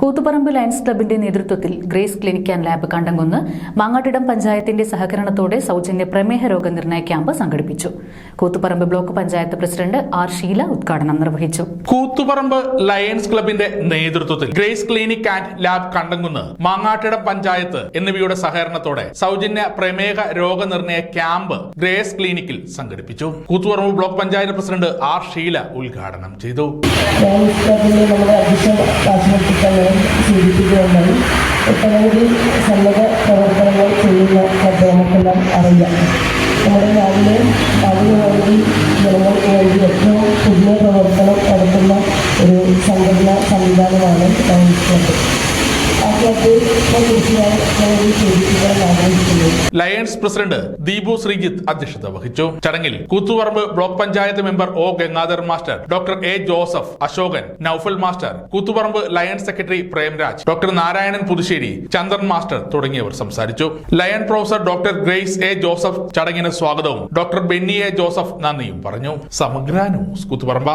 Koothuparamba lions ക്ലബിന്റെ നേതൃത്വത്തിൽ grace clinic and lab Kandamkunnu Mangattidam പഞ്ചായത്തിന്റെ സഹകരണത്തോടെ സൗജന്യ പ്രമേഹ രോഗനിർണയ ക്യാമ്പ് സംഘടിപ്പിച്ചു. Koothuparamba block panchayat president R Sheela ഉദ്ഘാടനം നിർവഹിച്ചു. കൂത്തുപറമ്പ് ലയൺസ് ക്ലബിന്റെ നേതൃത്വത്തിൽ grace clinic and lab Kandamkunnu Mangattidam panchayat എന്നിവയുടെ സഹകരണത്തോടെ സൗജന്യ പ്രമേഹ രോഗനിർണയ ക്യാമ്പ് ഗ്രേസ് ക്ലിനിക്കിൽ സംഘടിപ്പിച്ചു. Koothuparamba block panchayat president R Sheela ഉദ്ഘാടനം ചെയ്തു. സൂചിപ്പിക്കുകയുണ്ടായി ഒട്ടനവധി സന്നദ്ധ പ്രവർത്തനങ്ങൾ ചെയ്യുന്ന നമുക്കെല്ലാം അറിയാം. നമ്മുടെ നാട്ടിലെ നാടിനുവേണ്ടി ജനങ്ങൾക്ക് വേണ്ടി ഏറ്റവും പുതിയ പ്രവർത്തനം നടത്തുന്ന ഒരു സംഘടന സംവിധാനമാണ് lions lions president Deepu Sreejith അധ്യക്ഷത വഹിച്ചു. ചടങ്ങിൽ Koothuparamba block panchayat member O Gangadhar master doctor A Joseph Ashokan Noufal master Koothuparamba lions secretary Premraj doctor Narayanan Puthussery Chandran master തുടങ്ങിയവർ സംസാരിച്ചു. Lion professor doctor grace A Joseph ചടങ്ങിന് സ്വാഗതവും doctor Benny A Joseph നന്ദിയും പറഞ്ഞു. സമഗ്ര news Koothuparamba.